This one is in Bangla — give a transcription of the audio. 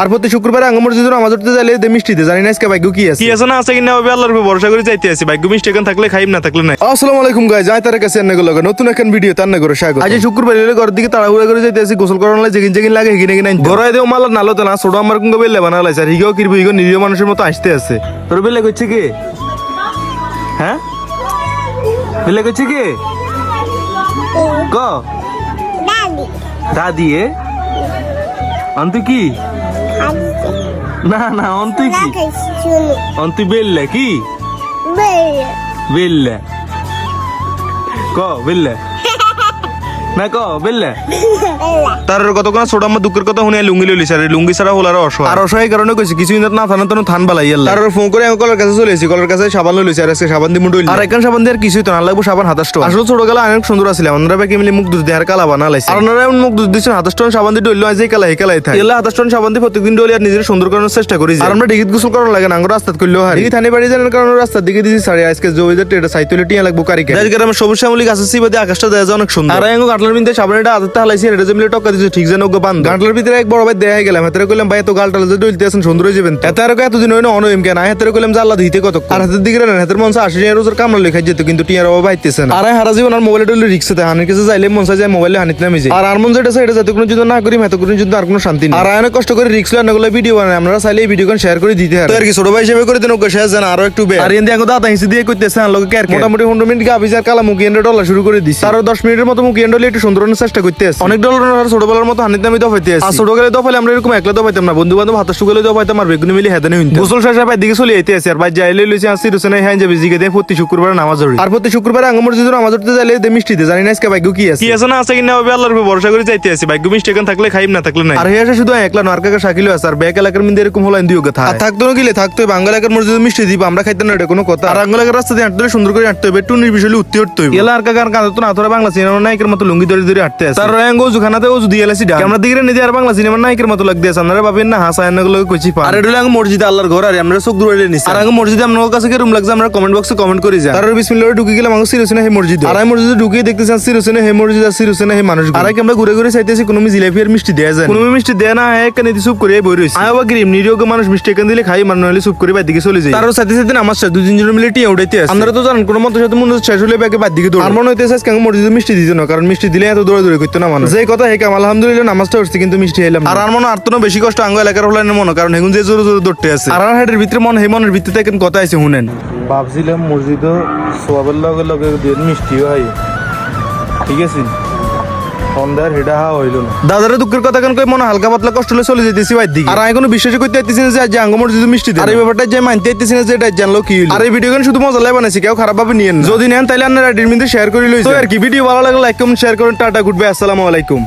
আর প্রতি শুক্রবার আঙ্গ মসজিদের নামাজ পড়তে যাইলে দে মিষ্টিতে জানি না আজকে ভাগ্য কি আছে। কি আছে না আছে কিনা হবে আল্লাহর উপর ভরসা করে যাইতে আছি। ভাগ্য মিষ্টি এখন থাকলে খাইম না থাকলে নাই। আসসালামু আলাইকুম গাইজ যাই তার কাছে গেল নতুন এখন ভিডিও তার না করে স্বাগত। আজ শুক্রবার এলে ঘরের দিকে তাড়াহুড়া করে যাইতে আসি গোসল করার লাগে যেগিন যেগিন লাগে হিগিনে কিনা ঘরে দেও মাল নালো তো না ছোট আমার কুঙ্গ বেলে বানা লাইছে আর হিগেও কিরবো হিগো নিরীহ মানুষের মতো আসতে আছে। তোর বেলে করছে কি? হ্যাঁ? বেলে করছে কি? ক? দাদি। এ? অন্তু কি? না না অন্তু কি? অন্তু বেললে কি? বেললে। ক বেললে? না ক বেললে তার ছোট আমার দুঃখের কথা শুনে লুঙ্গি লইলি স্যার লুঙ্গি ছাড়া হল আর অসহায়। আর অসহায় কারণে কইছি কিছু দিন না থানা বালাই আল্লাহ। তার ফোন করে আমি কলার কাছে চলে এসেছি কলার কাছে সাবান লইছি আর আজকে সাবান দিয়ে মুন্ডু আর এখন সাবান দিয়ে আর কিছুই তো না লাগবো সাবান হাতাশ টাকা আসলে ছোট গেলে অনেক সুন্দর আছিল আমরা বাকি মিলে মুখ দুধ দিয়ে আর কালা বানা লাইছি। আর ওনারা মুখ দুধ দিচ্ছেন হাতাশ টন সাবান দিয়ে ডইলো আজ এই কালাই কালাই থাকে। এলা হাতাশ টন সাবান দিয়ে প্রত্যেকদিন ডলি আর নিজের সুন্দর করার চেষ্টা করি আর আমরা ডিগিত গোসল করার লাগে না আমরা রাস্তা করলেও হারি ডিগি থানে বাড়ি জানার কারণে রাস্তার দিকে দিছি আজকে জমিদার টেটা সাইতুলে টিয়া লাগবো কারিকে যার কারণে সবুজ শ্যামলি গাছের সিবাদে আকাশটা দেয়া যায় অনেক সুন্দর। আর গাটলার বিন্দে সাবানটা আদতে হালাইছি এটা জমিলে টক্কা দিছে ঠিক যেন ওকে বান্ধ। গাটলার ভিতরে এক বড় ভাই দেয়া গেলাম হাতে কইলাম ভাই তো গালটা যে আছেন সুন্দর হয়ে যাবেন এত আর এতদিন হইনো অনইম কেন? হাতে কইলাম যে আল্লাহ দিতে কত আর হাতের দিকে না হাতের মনসা টাকা রোজের কামলা লেখা যেত কিন্তু টিয়ার অভাব আইতেছে না। আর হারা জীবন আর মোবাইলে ডলে রিক্সাতে হানির কাছে যাইলে মনসা যায় মোবাইলে হানিতে নামে যায়। আর আর মন যেটা সেটা যাতে কোনো যুদ্ধ না করি এত কোনো যুদ্ধ আর কোনো শান্তি নেই। আর অনেক কষ্ট করে রিক্স লয় নাগুলো ভিডিও বানাই আমরা চাইলে এই ভিডিও শেয়ার করে দিতে আর কি ছোট ভাই হিসেবে করে দেন ওকে শেয়ার জান আরও একটু বে আর এন্দি দাদা হিসেবে দিয়ে করতেছে আর লোকে মোটামুটি পনেরো মিনিট গাবি যার কালা মুখি এন্ডে ডলার শুরু করে দিচ্ছে আরও দশ মিনিটের মতো মুখি একটু সুন্দর চেষ্টা করতে আছে। অনেক ডলার ছোটবেলার মতো হানিতে আমি দফাইতে আছি। আর ছোট গেলে দফাইলে আমরা এরকম একলা দফাইতাম না। বন্ধু বান্ধব হাতে সুগলে দফাইতাম আর বেগুনি মিলি হেদানে হইতো গোসল শেষে ভাই দিকে চলে যেতে আছে। আর ভাই যাইলে লইছে আসি রুসেনে হ্যাঁ যাবে জিগে দিয়ে প্রতি শুক্রবার নামাজ পড়ি আর প্রতি শুক্রবার আঙ্গ মসজিদের নামাজ পড়তে যাইলে দে মিষ্টিতে জানি না আজকে ভাগ্য কি আছে। কি আছে না আছে কিনা হবে আল্লাহর উপর ভরসা করে যাইতে আছি। ভাগ্য মিষ্টি এখন থাকলে খাইম না থাকলে নাই। আর হেসে শুধু একলা কাকা শাকিল আছে। আর ব্যাক এলাকার মধ্যে এরকম হলো দুই কথা। আর থাকতো না গেলে থাকতো বাঙ্গাল এলাকার মসজিদে মিষ্টি দিব আমরা খাইতে না এটা কোনো কথা। আর আঙ্গাল এলাকার রাস্তা দিয়ে হাঁটতে সুন্দর করে হাঁটতে হবে একটু নির্বিশালে উঠতে উঠতে হবে এলা আর কাকা কাঁদতো না তোরা বাংলা সিনেমা নায়কের মতো লুঙ্গি ধরে ধরে হাঁটতে আছে তার রয়াঙ্গ ওজু খানাতে ওজু দিয়ে এলাসি ডাক আমরা দিকে নিতে আর বাংলা সিনেমা নায়কের মতো লাগতে আছে আপনারা ভাবেন না হাসা এনে গুলো কইছি পা আর এটা হলো আঙ্গ মসজিদে আল্লাহর ঘর আর আমরা চোখ দূরে নিছি। আর আঙ্গ মসজিদে আপনার কাছে কি রুম লাগছে আমরা কমেন্ট বক্সে কমেন্ট করে যাই তার বিসমিল্লাহ ঢুকে গেলাম আঙ্গ সিরোসিনা হে মসজিদ। আর আমি মসজিদে ঢুকে দেখতেছি সিরোসিনা হে মসজিদ আর সিরোসিনা হে মানুষ আর কি আমরা ঘুরে ঘুরে চাইতেছি কোনো জিলাপি আর মিষ্টি দেয়া যায় কোনো মিষ্টি দেয় না এক কানে চুপ করে বই রইছে। আয় বাকি নিরীহ মানুষ মিষ্টি এখান দিলে খাই মান নইলে চুপ করে বাদ দিকে চলে যায়। তারও সাথে সাথে আমার সাথে দুই তিনজন মিলে টিয়া উঠাইতে আছে আপনারা তো জানেন কোনো মতো সাথে মনে শেষ হলে ব্যাগে বাদ দিকে দৌড় আর মনে হইতেছে আজকে মসজিদে মিষ্টি দিত না কারণ মিষ্টি দিলে এত দৌড়ে দৌড়ে করতো না মানুষ। যে কথা হেকাম আলহামদুলিল্লাহ নামাজটা উঠছে কিন্তু মিষ্টি হইলাম আর আর মনে আর তো বেশি কষ্ট আঙ্গ এলাকার হলেন মনে কারণ হেগুন যে জোরে জোরে দৌড়তে আছে। আর আর হেডের ভিতরে মনে হে মনের ভিতরে এখন কথা আছে শুনেন। ভাবছিলাম মসজিদও সোয়াবের লগে লগে দিয়ে মিষ্টি হয়। ঠিক আছে? সন্ধ্যার হেডা হা হইল না। দাদারে দুঃখের কথা কেন কই? মনে হালকা পাতলা কষ্ট হলে চলে যেতেছি বাইর দিকে আর আমি কোনো বিশ্বাস করতে আইতেছি না যে আজ আঙ্গ যদি মিষ্টি আর এই ব্যাপারটা যে মানতে আইতেছি না যে এটা জানলো কি হইল। আর এই ভিডিও শুধু মজা লাগে বানাইছি? কেউ খারাপ ভাবে নিয়েন যদি নেন তাহলে আপনারা আইডির মধ্যে শেয়ার করে লইছে তো আর কি? ভিডিও ভালো লাগলে লাইক কমেন্ট শেয়ার করেন। টাটা গুড বাই আসসালামু আলাইকুম।